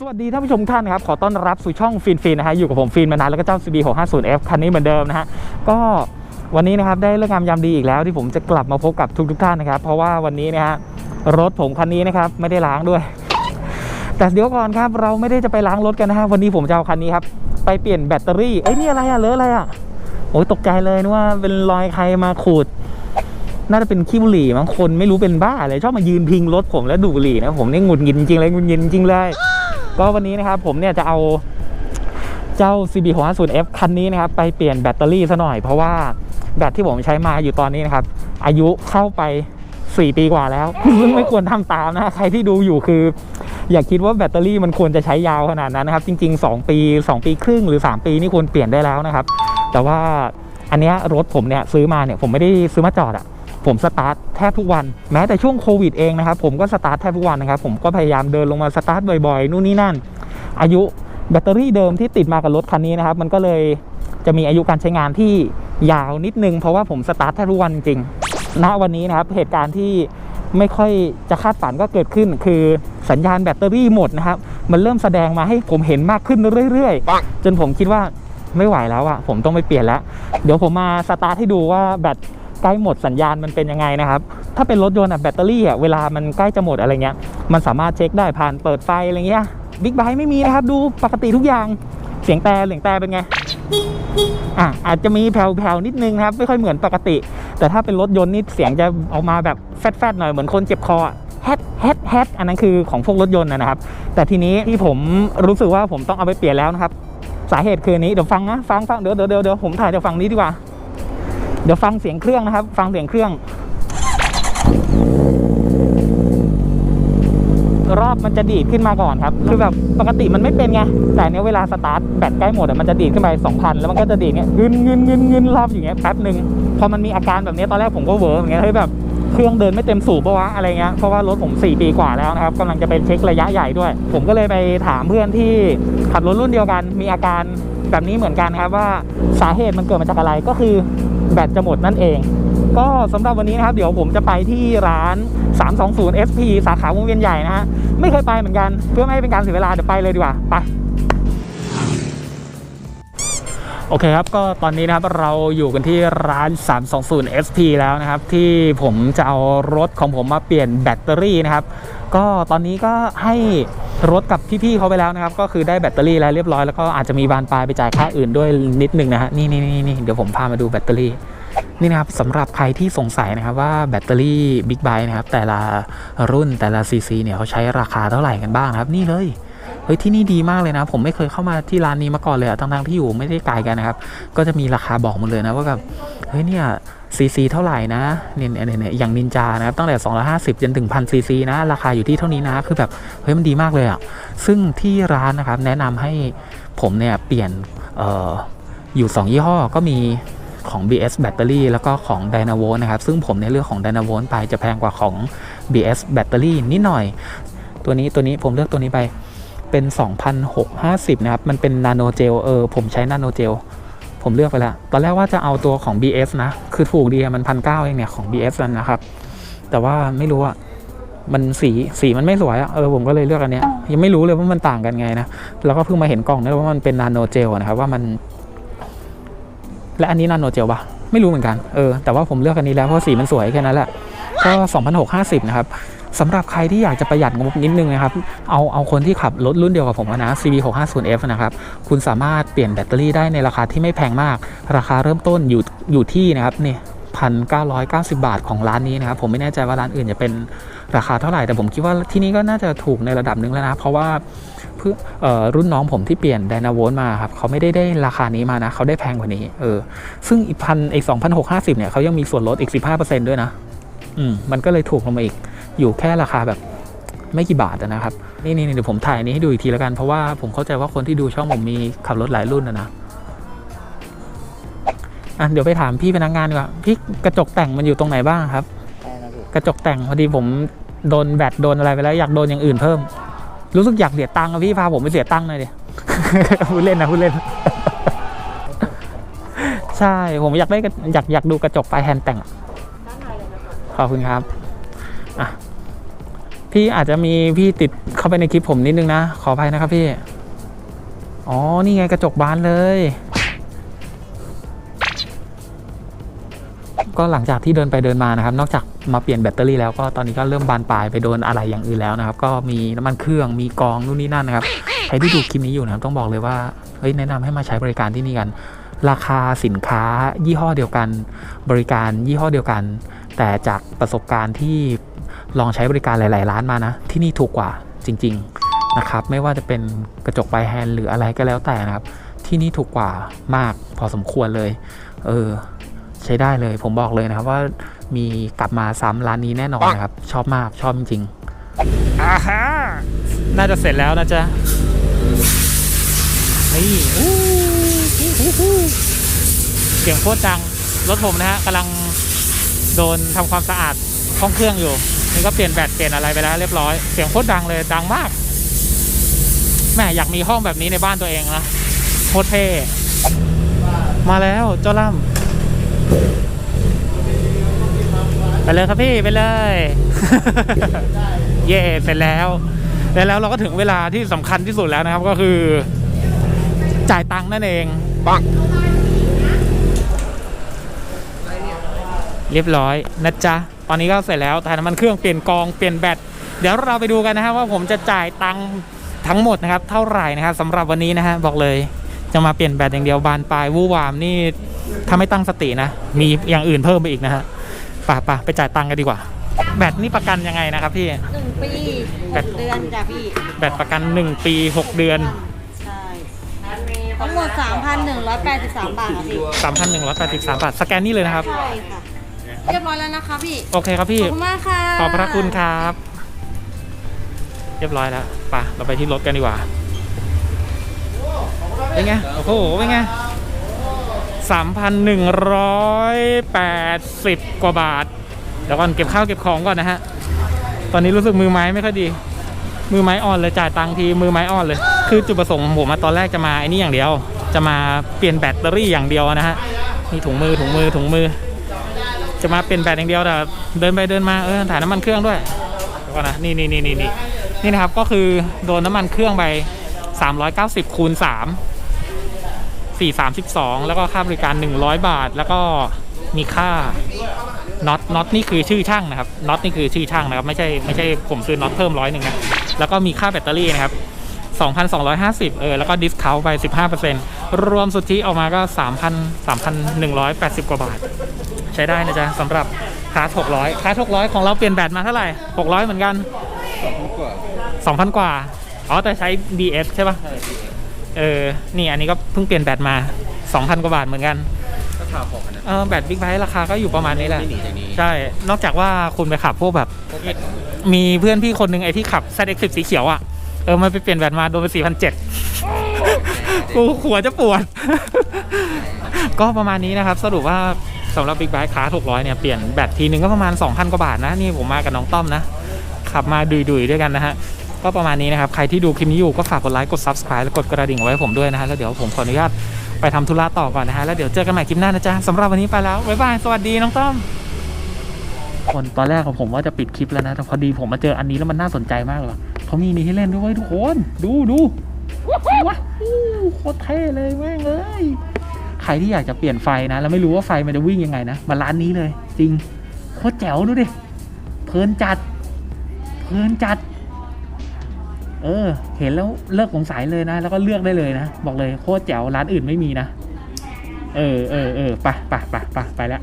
สวัสดีท่านผู้ชมท่านครับ ขอต้อนรับสู่ช่องฟินฟินนะฮะอยู่กับผมฟินมานานแล้วก็เจ้า CB 650F คันนี้เหมือนเดิมนะฮะก็วันนี้นะครับได้เรื่องงามยามดีอีกแล้วที่ผมจะกลับมาพบกับทุกทุกท่านนะครับ เพราะว่าวันนี้นะฮะรถผมคันนี้นะครับไม่ได้ล้างด้วย แต่เดี๋ยวก่อนครับเราไม่ได้จะไปล้างรถกันนะฮะวันนี้ผมจะเอาคันนี้ครับไปเปลี่ยนแบตเตอรี่เอ้ยนี่อะไรอะเลอะอะไรอะโอ้ยตกใจเลยนึกว่าเป็นรอยใครมาขูดน่าจะเป็นขี้บุหรี่บางคนไม่รู้เป็นบ้าเลยชอบมายืนพิงรถผมแล้วดูบุหรี่นะผมนี่หงุดหงิดจริงเลยหงุดหงิดจริงเลย ก็วันนี้นะครับผมเนี่ยจะเอาเจ้า CB 6 5 0 F คันนี้นะครับไปเปลี่ยนแบตเตอรี่ซะหน่อย เพราะว่าแบตที่ผมใช้มาอยู่ตอนนี้นะครับ อายุเข้าไป 4 ปีกว่าแล้วซึ่งไม่ควรทำตามนะใครที่ดูอยู่คือ อย่าคิดว่าแบตเตอรี่มันควรจะใช้ยาวขนาดนั้นนะครับ จริง ๆ 2 ปี 2 ปีครึ่งหรือ 3 ปีนี่ควรเปลี่ยนได้แล้วนะครับ แต่ว่าอันเนี้ยรถผมเนี่ยซื้อมาเนี่ยผมไม่ได้ซื้อมาจอดอะ ผมสตาร์ทแทบทุกวันแม้แต่ช่วงโควิดเองนะครับผมก็สตาร์ทแทบทุกวันนะครับผมก็พยายามเดินลงมาสตาร์ทบ่อยๆนู่นนี่นั่น อายุแบตเตอรี่เดิมที่ติดมากับรถคันนี้นะครับมันก็เลยจะมีอายุการใช้งานที่ยาวนิดนึง เพราะว่าผมสตาร์ทแทบทุกวันจริงๆณวันนี้นะครับเหตุการณ์ที่ไม่ค่อยจะคาดฝันก็เกิดขึ้น คือสัญญาณแบตเตอรี่หมดนะครับมันเริ่มแสดงมาให้ผมเห็นมากขึ้นเรื่อยๆ จนผมคิดว่าไม่ไหวแล้วอะผมต้องไปเปลี่ยนแล้ว เดี๋ยวผมมาสตาร์ทให้ดูว่าแบต ใกล้หมดสัญญาณมันเป็นยังไงนะครับ ถ้าเป็นรถยนต์อะแบตเตอรี่อะเวลามันใกล้จะหมดอะไรเงี้ย มันสามารถเช็คได้ผ่านเปิดไฟอะไรเงี้ยบิ๊กไบค์ไม่มีนะครับ ดูปกติทุกอย่างเสียงแต่เสียงแต่เป็นไงอะอาจจะมีแผ่วๆนิดนึงนะครับไม่ค่อยเหมือนปกติ แต่ถ้าเป็นรถยนต์นี่เสียงจะออกมาแบบแฟดๆหน่อยเหมือนคนเจ็บคอแฮดแฮดแฮดอันนั้นคือของพวกรถยนต์นะครับ แต่ทีนี้ที่ผมรู้สึกว่าผมต้องเอาไปเปลี่ยนแล้วนะครับ สาเหตุคือนี้เดี๋ยวฟังนะฟังฟังเดี๋ยวเดี๋ยวเดี๋ยวเดี๋ยวผมถ่ายจากฝั่งนี้ดีกว่า เดี๋ยวฟังเสียงเครื่องนะครับ ฟังเสียงเครื่อง รอบมันจะดีดขึ้นมาก่อนครับ คือแบบปกติมันไม่เป็นไง แต่เนี้ยเวลาสตาร์ทแบตใกล้หมดอะมันจะดีดขึ้นไป2,000 แล้วมันก็จะดีดเงี้ยเงินเงินเงินเงินรอบอย่างเงี้ยแป๊บหนึ่งพอมันมีอาการแบบนี้ตอนแรกผมก็เวอร์อย่างเงี้ยเฮ้ยแบบเครื่องเดินไม่เต็มสูบปะวะอะไรเงี้ย เพราะว่ารถผม 4 ปีกว่าแล้วนะครับกำลังจะไปเช็คระยะใหญ่ด้วย ผมก็เลยไปถามเพื่อนที่ขับรถรุ่นเดียวกัน มีอาการแบบนี้เหมือนกันครับว่าสาเหตุมันเกิดมาจากอะไรก็คือ แบตจะหมดนั่นเอง ก็สำหรับวันนี้นะครับ เดี๋ยวผมจะไปที่ร้าน 320 SP สาขาวงเวียนใหญ่นะฮะไม่เคยไปเหมือนกันเพื่อไม่ให้เป็นการเสียเวลาเดี๋ยวไปเลยดีกว่าไปโอเคครับ ก็ตอนนี้นะครับเราอยู่กันที่ร้าน 320 SP แล้วนะครับ ที่ผมจะเอารถของผมมาเปลี่ยนแบตเตอรี่นะครับ ก็ตอนนี้ก็ให้ รถกับพี่ๆเขาไปแล้วนะครับ ก็คือได้แบตเตอรี่แล้วเรียบร้อยแล้วก็อาจจะมีบานปลายไปจ่ายค่าอื่นด้วยนิดนึงนะฮะนี่นี่นี่นี่เดี๋ยวผมพามาดูแบตเตอรี่นี่นะครับสำหรับใครที่สงสัยนะครับว่าแบตเตอรี่บิ๊กไบค์นะครับแต่ละรุ่นแต่ละซีซีเนี่ยเขาใช้ราคาเท่าไหร่กันบ้างนะครับ นี่เลยเฮ้ยที่นี่ดีมากเลยนะ ผมไม่เคยเข้ามาที่ร้านนี้มาก่อนเลยอะทั้งๆที่อยู่ไม่ได้ไกลกันนะครับ ก็จะมีราคาบอกหมดเลยนะว่าแบบ ฮ้ยเนี่ยซีซีเท่าไหร่นะเนี่ยเนี่ยเนี่ยอย่างนินจานะครับตั้งแต่ 250จนถึงพันซีซีนะ ราคาอยู่ที่เท่านี้นะ คือแบบเฮ้ยมันดีมากเลยอะซึ่งที่ร้านนะครับแนะนำให้ผมเนี่ยเปลี่ยนเอ่ออยู่ 2 ยี่ห้อก็มีของ BS แบตเตอรี่แล้วก็ของ d y n a v o นะครับ ซึ่งผมในเลือกของ d y n a v o ไปจะแพงกว่าของ BS แบตเตอรี่นิดหน่อย ตัวนี้ตัวนี้ผมเลือกตัวนี้ไปเป็น 2,650 นะครับ มันเป็นนาโนเจลเออผมใช้นาโนเจล ผมเลือกไปแล้วตอนแรกว่าจะเอาตัวของ BS นะ คือถูกดีอะมันพันเก้าเองเนี่ยของ BS นั่นนะครับ แต่ว่าไม่รู้อะมันสีสีมันไม่สวยอะเออผมก็เลยเลือกอันเนี้ยยังไม่รู้เลยว่ามันต่างกันไงนะแล้วก็เพิ่งมาเห็นกล่องนี่ว่ามันเป็นนาโนเจลนะครับว่ามัน และอันนี้นาโนเจลปะไม่รู้เหมือนกันเออแต่ว่าผมเลือกอันนี้แล้วเพราะสีมันสวยแค่นั้นแหละก็2,650 นะครับ สำหรับใครที่อยากจะประหยัดงบนิดนึงนะครับ เอาเอาคนที่ขับรถรุ่นเดียวกับผมนะ CB 650F นะครับ คุณสามารถเปลี่ยนแบตเตอรี่ได้ในราคาที่ไม่แพงมาก ราคาเริ่มต้นอยู่อยู่ที่นะครับนี่พันเก้าร้อยเก้าสิบาทของร้านนี้นะครับ ผมไม่แน่ใจว่าร้านอื่นจะเป็นราคาเท่าไหร่ แต่ผมคิดว่าที่นี่ก็น่าจะถูกในระดับหนึ่งแล้วนะ เพราะว่าเพื่อออรุ่นน้องผมที่เปลี่ยนไดนาโวลมาครับเขาไม่ได้ได้ราคานี้มานะ เขาได้แพงกว่านี้ เออ ซึ่งอีกพันอีกสองพันหกห้าสิบเนี่ยเขายังมีส่วนลดอีกสิบห้าเปอร์เซ็นด้วยนะ อืม มันก็เลยถูกลงมาอีก อยู่แค่ราคาแบบไม่กี่บาทอะนะครับนี่นี่นี่เดี๋ยวผมถ่ายอันนี้ให้ดูอีกทีแล้วกัน เพราะว่าผมเข้าใจว่าคนที่ดูช่องผมมีขับรถหลายรุ่นนะนะอะเดี๋ยวไปถามพี่พนักงานดีกว่าพี่กระจกแต่งมันอยู่ตรงไหนบ้างครับใช่นะพี่กระจกแต่งพอดีผมโดนแบตโดนอะไรไปแล้วอยากโดนอย่างอื่นเพิ่ม รู้สึกอยากเสียตังค์อะพี่พาผมไปเสียตังค์หน่อยดิพูดเล่นนะพูดเล่น ใช่ผมอยากได้กระอยากอยากดูกระจกปลายแฮนด์แต่งอะขอบคุณครับ อะพี่อาจจะมีพี่ติดเข้าไปในคลิปผมนิดนึงนะ ขออภัยนะครับพี่ อ๋อ นี่ไงกระจกบานเลย ก็หลังจากที่เดินไปเดินมานะครับ นอกจากมาเปลี่ยนแบตเตอรี่แล้วก็ตอนนี้ก็เริ่มบานปลายไปโดนอะไรอย่างอื่นแล้วนะครับ ก็มีน้ำมันเครื่องมีกองนู่นนี่นั่นนะครับใครที่ดูคลิปนี้อยู่นะครับต้องบอกเลยว่าเฮ้ยแนะนำให้มาใช้บริการที่นี่กัน ราคาสินค้ายี่ห้อเดียวกัน บริการยี่ห้อเดียวกัน แต่จากประสบการณ์ที่ ลองใช้บริการหลาย ๆ ร้านมานะ ที่นี่ถูกกว่าจริง ๆ นะครับ ไม่ว่าจะเป็นกระจกไบแฮนด์หรืออะไรก็แล้วแต่นะครับ ที่นี่ถูกกว่ามากพอสมควรเลย เออ ใช้ได้เลย ผมบอกเลยนะครับว่ามีกลับมาซ้ำร้านนี้แน่นอนนะครับ ชอบมากชอบจริงๆอ่าฮะน่าจะเสร็จแล้วนะจ๊ะนี่อู้หูหูหูเสียงโคตรดังรถผมนะฮะกำลังโดนทำความสะอาดห้องเครื่องอยู่ นี่ก็เปลี่ยนแบตเปลี่ยนอะไรไปแล้วเรียบร้อย เสียงโคตรดังเลยดังมาก แม่อยากมีห้องแบบนี้ในบ้านตัวเองนะโคตรเท่ มาแล้วเจ้าล่ำไปเลยครับพี่ไปเลย เย่เสร็จแล้ว แล้วแล้วเราก็ถึงเวลาที่สำคัญที่สุดแล้วนะครับก็คือ จ่ายตังค์นั่นเองปังเรียบร้อยนะจ๊ะ ตอนนี้ก็เสร็จแล้วถ่ายน้ำมันเครื่องเปลี่ยนกองเปลี่ยนแบตเดี๋ยวเราไปดูกันนะครับว่าผมจะจ่ายตังค์ทั้งหมดนะครับ เท่าไหร่นะครับสำหรับวันนี้นะฮะบอกเลยจะมาเปลี่ยนแบตอย่างเดียวบานปลายวู่วามนี่ถ้าไม่ตั้งสตินะ มีอย่างอื่นเพิ่มไปอีกนะฮะป่ะป่ะไปจ่ายตังค์กันดีกว่า แบตนี่ประกันยังไงนะครับพี่ หนึ่งปีหกเดือนจ้ะพี่แบตประกัน 1 ปี 6 เดือน ใช่ทั้งหมด 3,183 บาทค่ะพี่3,183บาทสแกนนี่เลยนะครับ ใช่ค่ะ เรียบร้อยแล้วนะคะพี่ โอเคครับพี่ขอบคุณมากค่ะขอบพระคุณครับ เรียบร้อยแล้วไปเราไปที่รถกันดีกว่า เป็นไง โอ้โห เป็นไงสามพันหนึ่งร้อยแปดสิบกว่าบาท เดี๋ยวก่อนเก็บข้าวเก็บของก่อนนะฮะ ตอนนี้รู้สึกมือไม้ไม่ค่อยดี มือไม้อ่อนเลยจ่ายตังค์ทีมือไม้อ่อนเลย คือจุดประสงค์ของผมอะตอนแรกจะมาไอ้นี่อย่างเดียว จะมาเปลี่ยนแบตเตอรี่อย่างเดียวนะฮะนี่ถุงมือถุงมือถุงมือ จะมาเปลี่ยนแบตอย่างเดียวแต่เดินไปเดินมาเออถ่ายน้ำมันเครื่องด้วยเดี๋ยวก่อนนะนี่นี่นี่นี่นี่นี่นะครับก็คือโดนน้ำมันเครื่องไป 390คูณ3 432 แล้วก็ค่าบริการ 100 บาท แล้วก็มีค่าน็อตน็อตนี่คือชื่อช่างนะครับน็อตนี่คือชื่อช่างนะครับไม่ใช่ไม่ใช่ผมซื้อน็อตเพิ่มร้อยหนึ่งนะแล้วก็มีค่าแบตเตอรี่นะครับ2,250 เออ แล้วก็ดิสคาวไป 15%รวมสุทธิออกมาก็ 3,000 3,180 กว่าบาท ใช้ได้นะจ๊ะสำหรับคลาส600คลาส600 ของเราเปลี่ยนแบตมาเท่าไหร่ 600 เหมือนกัน 2,000 กว่าอ๋อ แต่ใช้ BS ใช่ปะเออ นี่อันนี้ก็เพิ่งเปลี่ยนแบตมา 2,000 กว่าบาทเหมือนกันก็ข่าวของอันนั้นเออแบตบิ๊กไบค์ราคาก็อยู่ประมาณนี้แหละ ไม่หนีจากนี้ ใช่ นอกจากว่าคุณไปขับพวกแบบพวกเอ็ดมีเพื่อนพี่คนหนึ่งไอ้ที่ขับ ZX10 สีเขียวอะ เออ มันไปเปลี่ยนแบตมาโดนไป4,700กูหัวจะปวด ก็ประมาณนี้นะครับ สรุปว่า สำหรับ Big Bike คลาส600เนี่ยเปลี่ยนแบตทีนึงก็ประมาณ 2,000 กว่าบาทนะ นี่ผมมากับน้องต้อมนะ ขับมาดุยๆด้วยกันนะฮะ ก็ประมาณนี้นะครับ ใครที่ดูคลิปนี้อยู่ก็ฝากกดไลค์กด Subscribe และกดกระดิ่งไว้ให้ผมด้วยนะฮะแล้วเดี๋ยวผมขออนุญาตไปทำธุระต่อก่อนนะฮะแล้วเดี๋ยวเจอกันใหม่คลิปหน้านะจ๊ะสำหรับวันนี้ไปแล้วบ๊ายบายสวัสดีน้องต้อมคนตอนแรกของผมว่าจะปิดคลิปแล้วนะ แต่พอดีผมมาเจออันนี้แล้วมันน่าสนใจมากเลยเขามีนี่ให้เล่นด้วยเวยทุกคน ดูดูว้าวโคตรเท่เลยแม่งเลย ใครที่อยากจะเปลี่ยนไฟนะแล้วไม่รู้ว่าไฟมันจะวิ่งยังไงนะมาร้านนี้เลย จริงโคตรแจ๋วดูดิเพลินจัด เพลินจัด เออ เห็นแล้วเลิกสงสัยเลยนะ แล้วก็เลือกได้เลยนะบอกเลยโคตรแจ๋วร้านอื่นไม่มีนะ เออเออเออไปไปไปไปไปแล้ว